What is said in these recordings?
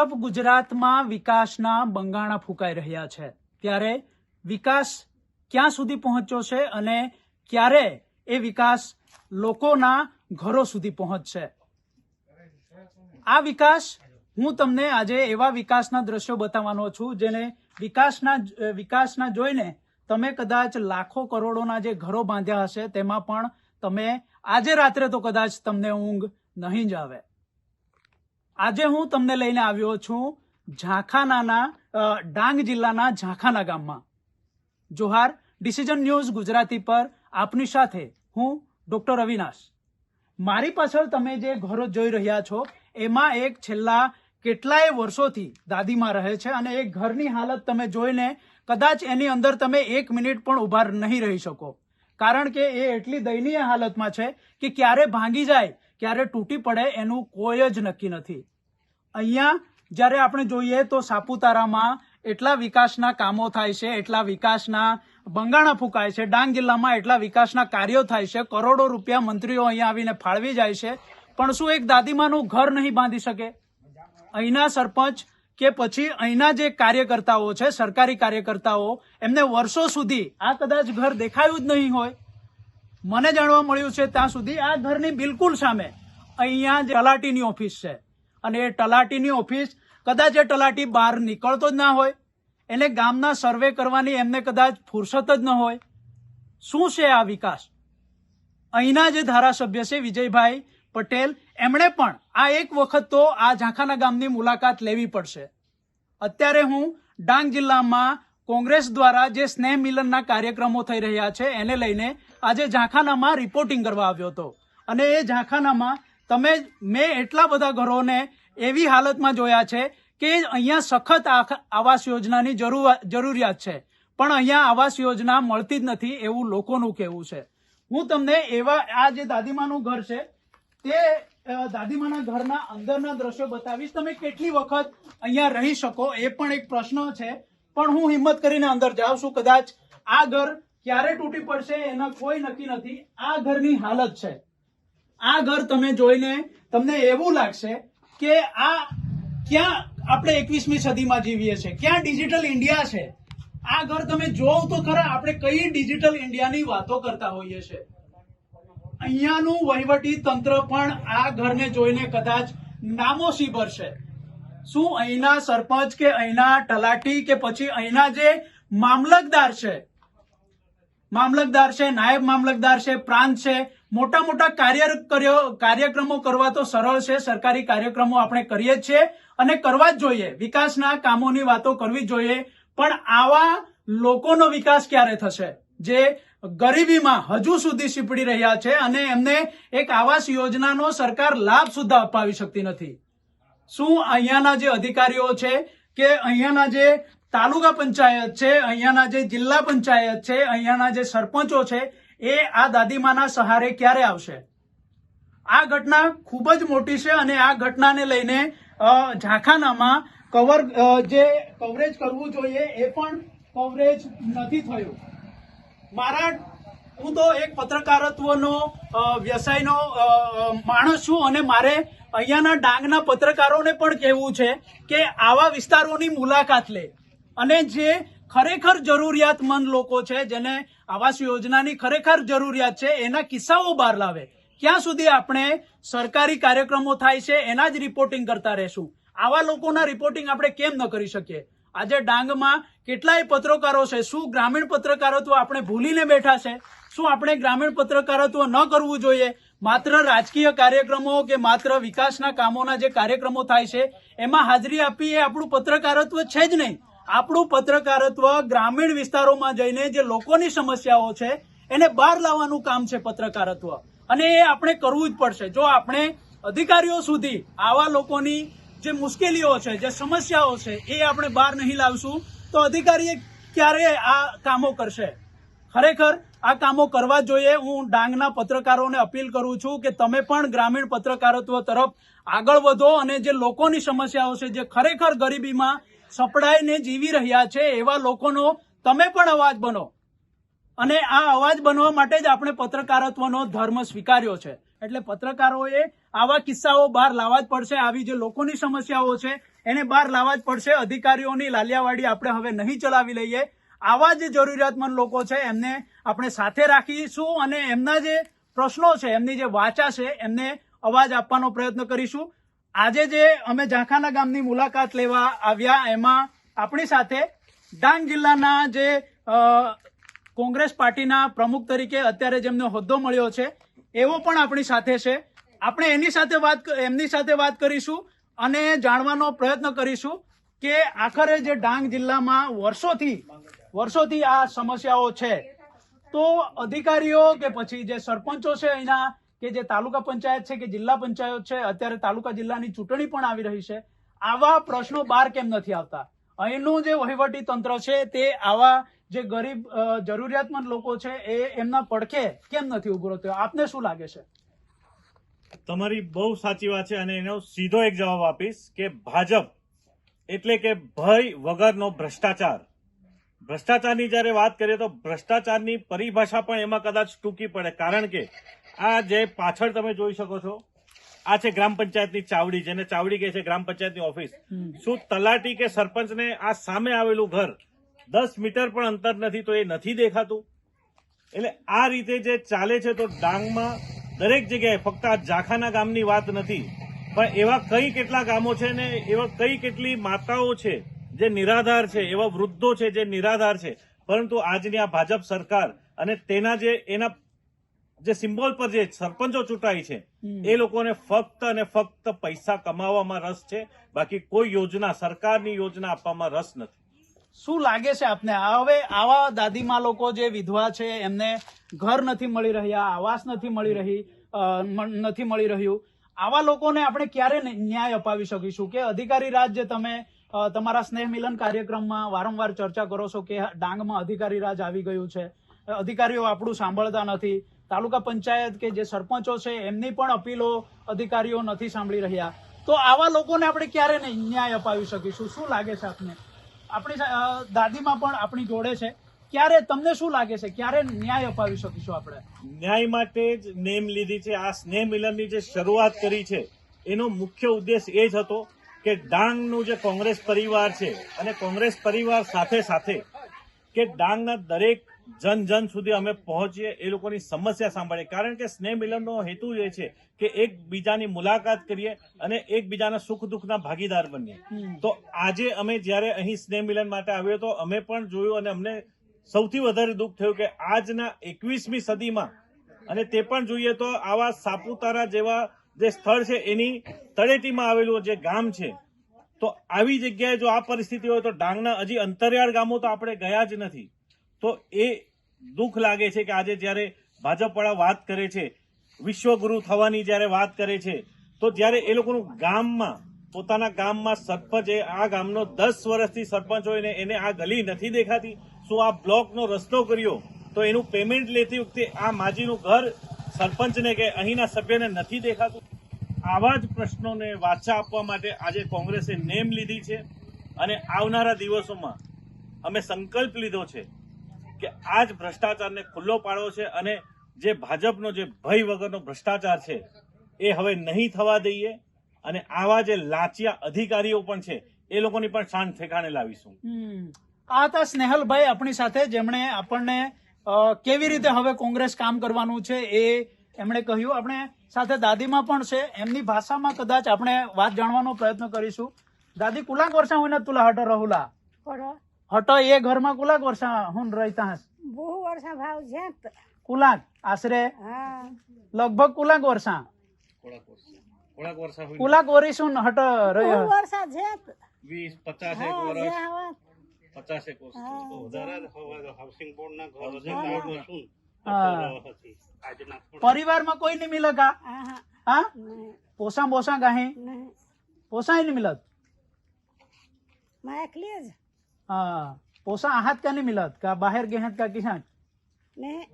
તરફ ગુજરાતમાં વિકાસના બંગાણા ફૂંકાઈ રહ્યા છે. ત્યારે વિકાસ ક્યાં સુધી પહોંચ્યો છે અને ક્યારે એ વિકાસ લોકોના ઘરો સુધી પહોંચશે? આ વિકાસ હું તમને આજે એવા વિકાસના દ્રશ્યો બતાવવાનો છું જેને વિકાસના વિકાસના જોઈને તમે કદાચ લાખો કરોડોના જે ઘરો બાંધ્યા હશે તેમાં પણ તમે આજે રાત્રે તો કદાચ તમને ઊંઘ નહીં જ આવે. આજે હું તમને લઈને આવ્યો છું ઝાંખાનાના ડાંગ જિલ્લાના ઝાંખાના ગામમાં. જોહાર, ડિસિઝન ન્યૂઝ ગુજરાતી પર આપની સાથે હું ડોક્ટર અવિનાશ. મારી પાછળ તમે જે ઘરો જોઈ રહ્યા છો, એમાં એક છેલ્લા કેટલાય વર્ષોથી દાદીમાં રહે છે અને એ ઘરની હાલત તમે જોઈને કદાચ એની અંદર તમે એક મિનિટ પણ ઊભા નહીં રહી શકો. કારણ કે એ એટલી દયનીય હાલતમાં છે કે ક્યારે ભાંગી જાય ક્યારે તૂટી પડે એનું કોઈ જ નક્કી નથી. અહીંયા જ્યારે આપણે જોઈએ તો સાપુતારામાં એટલા વિકાસના કામો થાય છે, એટલા વિકાસના બંગાણા ફૂંકાય છે, ડાંગ જિલ્લામાં એટલા વિકાસના કાર્યો થાય છે, કરોડો રૂપિયા મંત્રીઓ અહીંયા આવીને ફાળવી જાય છે. પણ શું એક દાદીમાનું ઘર નહીં બાંધી શકે? અહીંના સરપંચ કે પછી અહીંના જે કાર્યકર્તાઓ છે, સરકારી કાર્યકર્તાઓ, એમને વર્ષો સુધી આ કદાચ ઘર દેખાયું જ નહીં હોય. મને જાણવા મળ્યું છે ત્યાં સુધી આ ઘરની બિલકુલ સામે અહીંયા જે તલાટીની ઓફિસ છે. અને એ તલાટીની ઓફિસ કદાચ એ તલાટી બહાર નીકળતો જ ના હોય, એને ગામના સર્વે કરવાની એમને કદાચ ફુરસત જ ન હોય. શું છે આ વિકાસ? અહીંના જે ધારાસભ્ય છે વિજયભાઈ પટેલ, એમણે પણ આ એક વખત તો આ ઝાંખાના ગામની મુલાકાત લેવી પડશે. અત્યારે હું ડાંગ જિલ્લામાં કોંગ્રેસ દ્વારા જે સ્નેહ મિલનના કાર્યક્રમો થઈ રહ્યા છે, એને લઈને આજે ઝાંખાનામાં રિપોર્ટિંગ કરવા આવ્યો હતો. અને એ ઝાંખાનામાં તમે મેં એટલા બધા ઘરોને એવી હાલતમાં જોયા છે કે અહીંયા સખત આવાસ યોજનાની જરૂર, જરૂરિયાત છે. પણ અહીંયા આવાસ યોજના મળતી જ નથી એવું લોકોનું કહેવું છે. હું તમને એવા, આ જે દાદીમાનું ઘર છે, તે દાદીમાના ઘરના અંદરના દ્રશ્યો બતાવીશ. તમે કેટલી વખત અહીંયા રહી શકો એ પણ એક પ્રશ્ન છે. પણ હું હિંમત કરીને અંદર જાઉં છું. કદાચ આ ઘર ક્યારે તૂટી પડશે એના કોઈ નક્કી નથી. આ ઘરની હાલત છે. આ ઘર તમે જોઈને તમને એવું લાગશે કે આ ક્યાં આપણે એકવીસમી સદીમાં જીવીએ છીએ. ક્યાં ડિજિટલ ઇન્ડિયા છે. આ ઘર તમે જોવ તો ખરા આપણે કઈ ડિજિટલ ઇન્ડિયાની વાતો કરતા હોઈએ છીએ અહીંયાનું વહીવટી તંત્ર પણ આ ઘરને જોઈને કદાચ નામોશી ભરશે. શું અહીંના સરપંચ કે અહીંના તલાટી કે પછી અહીંના જે મામલતદાર છે? મામલતદાર છે, નાયબ મામલતદાર છે, પ્રાંત છે, મોટા મોટા કાર્ય કર્યો- કાર્યક્રમો કરવા તો સરળ છે, સરકારી કાર્યક્રમો આપણે કરીએ જ છીએ અને કરવા જ જોઈએ. વિકાસના કામોની વાતો કરવી જોઈએ. પણ આવા લોકોનો વિકાસ ક્યારે થશે? જે ગરીબીમાં હજુ સુધી સીપડી રહ્યા છે અને એમને એક આવાસ યોજનાનો સરકાર લાભ સુદ્ધા અપાવી શકતી નથી. શું અહીંયાના જે અધિકારીઓ છે કે અહીંયાના જે તાલુકા પંચાયત છે, અહીંયાના જે જિલ્લા પંચાયત છે, અહીંયાના જે સરપંચો છે, એ આ દાદીમાના સહારે ક્યારે આવશે? આ ઘટના ખૂબ જ મોટી છે અને આ ઘટનાને લઈને ઝાંખાનામાં કવર જે કવરેજ કરવું જોઈએ એ પણ કવરેજ નથી થયું. મારા, હું તો એક પત્રકારત્વનો વ્યવસાયનો માણસ છું અને મારે અહીંયાના ડાંગના પત્રકારોને પણ કહેવું છે કે આવા વિસ્તારોની મુલાકાત લે. અને જે ખરેખર જરૂરિયાતમંદ લોકો છે, જેને આવાસ યોજનાની ખરેખર જરૂરિયાત છે, એના કિસ્સાઓ બહાર લાવે. ક્યાં સુધી આપણે સરકારી કાર્યક્રમો થાય છે, એના જ રિપોર્ટિંગ કરતા રહેશું. આવા લોકોના રિપોર્ટિંગ આપણે કેમ ન કરી શકીએ? આજે ડાંગમાં કેટલાય પત્રકારો છે, શું ગ્રામીણ પત્રકારત્વ આપણે ભૂલીને બેઠા છે? શું આપણે ગ્રામીણ પત્રકારત્વ ન કરવું જોઈએ? માત્ર રાજકીય કાર્યક્રમો કે માત્ર વિકાસના કામોના જે કાર્યક્રમો થાય છે, એમાં હાજરી આપી એ આપણું પત્રકારત્વ છે જ નહીં. આપણું પત્રકારત્વ ગ્રામીણ વિસ્તારોમાં જઈને જે લોકોની સમસ્યાઓ છે, એને બહાર લાવવાનું કામ છે પત્રકારત્વ. અને એ આપણે કરવું જ પડશે. જો આપણે અધિકારીઓ સુધી આવા લોકોની જે મુશ્કેલીઓ છે, જે સમસ્યાઓ છે, એ આપણે બહાર નહીં લાવશું, તો અધિકારીએ ક્યારે આ કામો કરશે? ખરેખર આ કામો કરવા જોઈએ. હું ડાંગના પત્રકારોને અપીલ કરું છું કે તમે પણ ગ્રામીણ પત્રકારત્વ તરફ આગળ વધો અને જે લોકોની સમસ્યાઓ છે, જે ખરેખર ગરીબીમાં સપડાઈને જીવી રહ્યા છે, એવા લોકોનો તમે પણ અવાજ બનો. અને આ અવાજ બનવા માટે જ આપણે પત્રકારત્વનો ધર્મ સ્વીકાર્યો છે. એટલે પત્રકારોએ આવા કિસ્સાઓ બહાર લાવવા જ પડશે. આવી જે લોકોની સમસ્યાઓ છે, એને બહાર લાવવા જ પડશે. અધિકારીઓની લાલિયાવાડી આપણે હવે નહીં ચલાવી લઈએ. આવા જે જરૂરિયાતમંદ લોકો છે, એમને આપણે સાથે રાખીશું અને એમના જે પ્રશ્નો છે, એમની જે વાચા છે, એમને અવાજ આપવાનો પ્રયત્ન કરીશું. આજે જે અમે ઝાંખાના ગામની મુલાકાત લેવા આવ્યા, એમાં આપણી સાથે ડાંગ જિલ્લાના જે કોંગ્રેસ પાર્ટીના પ્રમુખ તરીકે અત્યારે જેમનો હોદ્દો મળ્યો છે, એવો પણ આપણી સાથે છે. આપણે એની સાથે વાત એમની સાથે વાત કરીશું અને જાણવાનો પ્રયત્ન કરીશું કે આખરે જે ડાંગ જિલ્લામાં વર્ષોથી વર્ષોથી આ સમસ્યાઓ છે. તો અધિકારીઓ કે પછી જે સરપંચો છે અહીંના કે જે તાલુકા પંચાયત છે કે જિલ્લા પંચાયત છે, અત્યારે તાલુકા જિલ્લાની ચૂંટણી પણ આવી રહી છે, આવા પ્રશ્નો બહાર કેમ નથી આવતા? અહીંનું જે વહીવટી તંત્ર છે તે આવા જે ગરીબ જરૂરિયાતમંદ લોકો છે એ એમના પડખે કેમ નથી ઊભો થયો આપને શું લાગે છે? તમારી બહુ સાચી વાત છે અને એનો સીધો એક જવાબ આપીશ કે ભાજપ એટલે કે ભય વગરનો ભ્રષ્ટાચાર. ભ્રષ્ટાચારની જ્યારે વાત કરીએ તો ભ્રષ્ટાચારની પરિભાષા પણ એમાં કદાચ ટૂંકી પડે. કારણ કે આ જે પાછળ તમે જોઈ શકો છો આ છે ગ્રામ પંચાયતની ચાવડી જેને ચાવડી કહે છે ગ્રામ પંચાયતની ઓફિસ. શું તલાટી કે સરપંચને આ સામે આવેલું ઘર દસ મીટર પણ અંતર નથી તો એ નથી દેખાતું? એટલે આ રીતે જે ચાલે છે તો ડાંગમાં દરેક જગ્યાએ ફક્ત આ જાખાના ગામની વાત નથી પણ એવા કઈ કેટલા ગામો છે ને એવા કઈ કેટલી માતાઓ છે જે નિરાધાર છે એવા વૃદ્ધો છે જે નિરાધાર છે. પરંતુ આજની આ ભાજપ સરકાર અને તેના જે એના જે સિમ્બોલ પર જે સરપંચો ચૂંટાય છે એ લોકોને ફક્ત અને ફક્ત પૈસા કમાવામાં રસ છે. બાકી કોઈ યોજના સરકારની યોજના આપવામાં રસ નથી. શું લાગે છે આપને? હવે આવા દાદીમા લોકો જે વિધવા છે એમને ઘર નથી મળી રહ્યા આવાસ નથી મળી રહી નથી મળી રહ્યું. આવા લોકોને આપણે ક્યારે ન્યાય અપાવી શકીશું? કે અધિકારી રાજ જે તમે તમારા સ્નેહ મિલન કાર્યક્રમમાં વારંવાર ચર્ચા કરો છો કે ડાંગમાં અધિકારી રાજ આવી ગયું છે. અધિકારીઓ આપણું સાંભળતા નથી. તાલુકા પંચાયત કે જે સરપંચો છે, એમની પણ અપીલો અધિકારીઓ નથી સાંભળી રહ્યા. તો આવા લોકોને આપણે ક્યારે ન્યાય અપાવી શકીશું? શું લાગે છે આપને? આપણી દાદીમાં પણ આપણી જોડે છે. ક્યારે તમને શું લાગે છે? ક્યારે ન્યાય અપાવી શકીશું આપણે? ન્યાય માટે જ નેમ લીધી છે. આ સ્નેહ મિલનની જે શરૂઆત કરી છે, એનો મુખ્ય ઉદ્દેશ એ જ હતો કે ડાંગનું જે કોંગ્રેસ પરિવાર છે અને કોંગ્રેસ પરિવાર સાથે સાથે કે ડાંગના દરેક જન જન સુધી અમે પહોંચીએ એ લોકોની સમસ્યા સાંભળીએ. કારણ કે સ્નેહ મિલનનો હેતુ એ છે કે એકબીજાની મુલાકાત કરીએ અને એકબીજાના સુખ દુઃખના ભાગીદાર બનીએ. તો આજે અમે જ્યારે અહીં સ્નેહ મિલન માટે આવ્યો તો અમે પણ જોયું અને અમને સૌથી વધારે દુઃખ થયું કે આજના એકવીસમી સદીમાં અને તે પણ જોઈએ તો આવા સાપુતારા જેવા જે સ્થળ છે એની તળેટીમાં આવેલું જે ગામ છે, તો આવી જગ્યાએ જો આ પરિસ્થિતિ હોય તો ડાંગના હજી અંતરિયાળ ગામો તો આપણે ગયા જ નથી. તો એ દુઃખ લાગે છે કે આજે જ્યારે ભાજપવાળા વાત કરે છે, વિશ્વગુરુ થવાની જ્યારે વાત કરે છે, તો જ્યારે એ લોકોનું ગામમાં, પોતાના ગામમાં સરપંચ એ આ ગામનો દસ વર્ષથી સરપંચ હોય ને એને આ ગલી નથી દેખાતી, શું આ બ્લોકનો રસ્તો કર્યો, તો એનું પેમેન્ટ લેતી વખતે આ માજીનું ઘર સરપંચને કે અહીંના સભ્યને નથી દેખાતું? આવા જ પ્રશ્નોને વાચા આપવા માટે આજે કોંગ્રેસે નેમ લીધી છે અને આવનારા દિવસોમાં અમે સંકલ્પ લીધો છે કે આ જ ભ્રષ્ટાચારને ખુલ્લો પાડવો છે અને જે ભાજપનો જે ભય વગરનો ભ્રષ્ટાચાર છે એ હવે નહીં થવા દઈએ અને આવા જે લાચિયા અધિકારીઓ પણ છે, એ લોકોની પણ શાન ઠેકાણે લાવીશું. આ હતા સ્નેહલભાઈ આપણી સાથે, જેમણે આપણને કેવી રીતે હવે કોંગ્રેસ કામ કરવાનું છે એ એમણે કહ્યું. આપણે સાથે દાદીમાં પણ છે એમની ભાષામાં કદાચ આપણે વાત જાણવાનો પ્રયત્ન કરીશું. દાદી કુલાક વર્ષા હોય ને તુલા હટ રહુલા? હટો. હટ એ ઘરમાં કુલાક વર્ષા હું રહેતા હસ બહુ વર્ષા ભાવ છે કુલાક આશરે? લગભગ કુલાક વર્ષા? કુલાક વર્ષા. કુલાક વરીશું હટ બહુ રહ્યો વર્ષા છે જ. વીસ પચાસ હા જે હવે પચાસ એક વધારે હાઉસિંગ ઘર શું પણ પરિવારમાં કોઈ નહીં મિલક આ હા? હા હા? નહીં. પોસા બોસા ગાહે? નહીં. પોસા નહીં મિલતમાં એકલી જ? હા. પોસા આહાત કા નહીં મિલત કા બહાર ગેહત કા કિસાન? નહીં.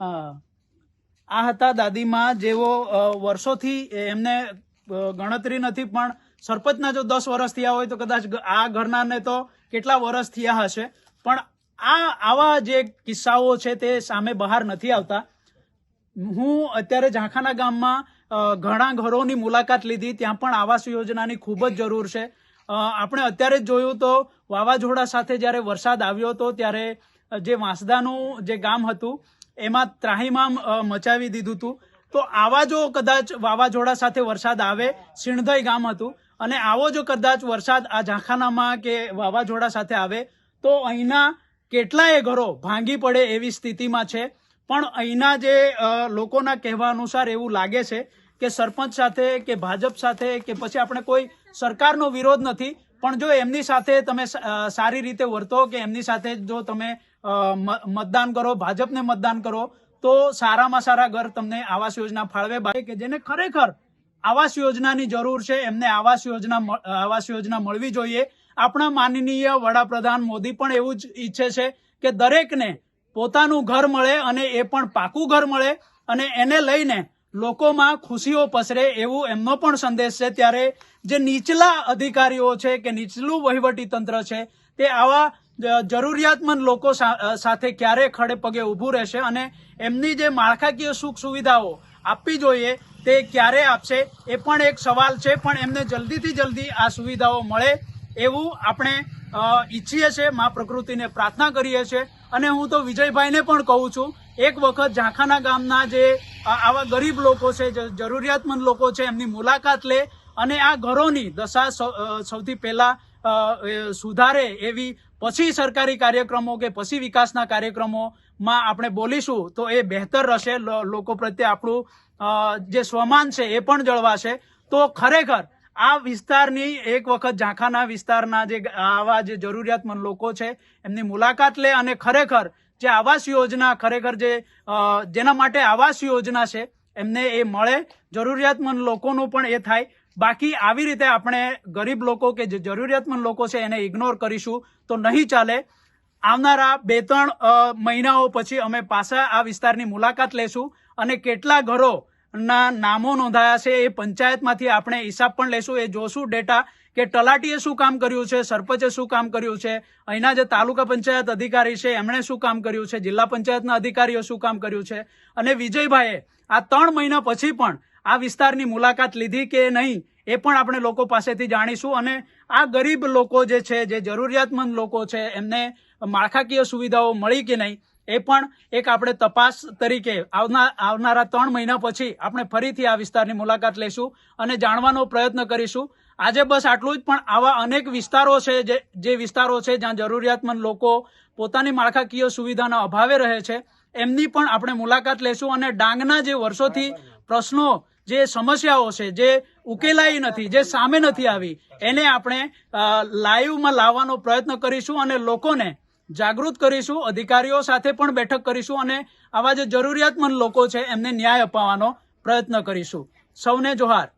હા. આ હતા દાદીમાં જેઓ અ, વર્ષોથી એમને અ, ગણતરી નથી પણ સરપંચના જો દસ વર્ષ થયા હોય તો કદાચ આ ઘરનાને તો કેટલા વર્ષ થયા હશે. પણ આ આવા જે કિસ્સાઓ છે તે સામે બહાર નથી આવતા. હું અત્યારે ઝાંખાના ગામમાં ઘણા ઘરોની મુલાકાત લીધી. ત્યાં પણ આવાસ યોજનાની ખૂબ જ જરૂર છે. આપણે અત્યારે જ જોયું તો વાવાઝોડા સાથે જ્યારે વરસાદ આવ્યો હતો ત્યારે જે વાંસદાનું જે ગામ હતું, એમાં ત્રાહીમામ મચાવી દીધું હતું. તો આવા જો કદાચ વાવાઝોડા સાથે વરસાદ આવે સિણધઈ ગામ હતું અને આવો જો કદાચ વરસાદ આ ઝાંખાનામાં કે વાવાઝોડા સાથે આવે, તો અહીંના કેટલાય ઘરો ભાંગી પડે એવી સ્થિતિમાં છે. પણ અહીંના જે લોકોના કહેવા અનુસાર એવું લાગે છે કે સરપંચ સાથે કે ભાજપ સાથે કે પછી આપણે કોઈ સરકારનો વિરોધ નથી, પણ જો એમની સાથે તમે સારી રીતે વર્તો કે એમની સાથે જો તમે મતદાન કરો, ભાજપને મતદાન કરો, તો સારામાં સારા ઘર તમને આવાસ યોજના ફાળવે. બાકી કે જેને ખરેખર આવાસ યોજનાની જરૂર છે, એમને આવાસ યોજના આવાસ યોજના મળવી જોઈએ. આપણા માનનીય વડાપ્રધાન મોદી પણ એવું જ ઈચ્છે છે કે દરેકને પોતાનું ઘર મળે અને એ પણ પાકું ઘર મળે અને એને લઈને લોકોમાં ખુશીઓ પસરે એવું એમનો પણ સંદેશ છે. ત્યારે જે નીચલા અધિકારીઓ છે કે નીચલું વહીવટી તંત્ર છે, તે આવા જરૂરિયાતમંદ લોકો સાથે ક્યારે ખડે પગે ઊભું રહેશે અને એમની જે માળખાકીય સુખ સુવિધાઓ આપવી જોઈએ તે ક્યારે આપશે એ પણ એક સવાલ છે, પણ એમને જલ્દીથી જલ્દી આ સુવિધાઓ મળે એવું આપણે ઈચ્છીએ છીએ, મા પ્રકૃતિને પ્રાર્થના કરીએ છીએ. અને હું તો વિજયભાઈને પણ કહું છું, એક વખત ઝાંખાના ગામના જે આવા ગરીબ લોકો છે જરૂરિયાતમંદ લોકો છે, એમની મુલાકાત લે અને આ ઘરોની દશા સૌથી પહેલાં સુધારે એવી પછી સરકારી કાર્યક્રમો કે પછી વિકાસના કાર્યક્રમોમાં આપણે બોલીશું તો એ બહેતર રહેશે લોકો પ્રત્યે આપણું જે સ્વમાન છે એ પણ જળવાશે. તો ખરેખર આ વિસ્તારની એક વખત ઝાંખાના વિસ્તારના જે આવા જે જરૂરિયાતમંદ લોકો છે, એમની મુલાકાત લે અને ખરેખર જે આવાસ યોજના, ખરેખર જે જેના માટે આવાસ યોજના છે, એમને એ મળે. જરૂરિયાતમંદ લોકોનું પણ એ થાય. બાકી આવી રીતે આપણે ગરીબ લોકો કે જે જરૂરિયાતમંદ લોકો છે એને ઇગ્નોર કરીશું તો નહીં ચાલે. આવનારા બે ત્રણ મહિનાઓ પછી અમે પાછા આ વિસ્તારની મુલાકાત લેશું અને કેટલા ઘરો ના નામો નોંધાયા છે, એ પંચાયતમાંથી આપણે હિસાબ પણ લેશું. એ જોશું ડેટા કે તલાટીએ શું કામ કર્યું છે, સરપંચે શું કામ કર્યું છે, અહીંના જે તાલુકા પંચાયત અધિકારી છે, એમણે શું કામ કર્યું છે, જિલ્લા પંચાયતના અધિકારીઓ શું કામ કર્યું છે. અને વિજયભાઈએ આ ત્રણ મહિના પછી પણ આ વિસ્તારની મુલાકાત લીધી કે નહીં, એ પણ આપણે લોકો પાસેથી જાણીશું. અને આ ગરીબ લોકો જે છે, જે જરૂરિયાતમંદ લોકો છે, એમને માળખાકીય સુવિધાઓ મળી કે નહીં એ પણ એક આપણે તપાસ તરીકે આવના, આવનારા ત્રણ મહિના પછી આપણે ફરીથી આ વિસ્તારની મુલાકાત લઈશું અને જાણવાનો પ્રયત્ન કરીશું. આજે બસ આટલું જ, પણ આવા અનેક વિસ્તારો છે જે જે વિસ્તારો છે જ્યાં જરૂરિયાતમંદ લોકો પોતાની માળખાકીય સુવિધાના અભાવે રહે છે, એમની પણ આપણે મુલાકાત લેશું અને ડાંગના જે વર્ષોથી પ્રશ્નો, જે સમસ્યાઓ છે, જે ઉકેલાઈ નથી, જે સામે નથી આવી, એને આપણે લાઈવમાં લાવવાનો પ્રયત્ન કરીશું અને લોકોને જાગૃત કરીશું, અધિકારીઓ સાથે પણ બેઠક કરીશું અને આવા જે જરૂરિયાતમંદ લોકો છે, એમને ન્યાય અપાવવાનો પ્રયત્ન કરીશું. સૌને જોહાર.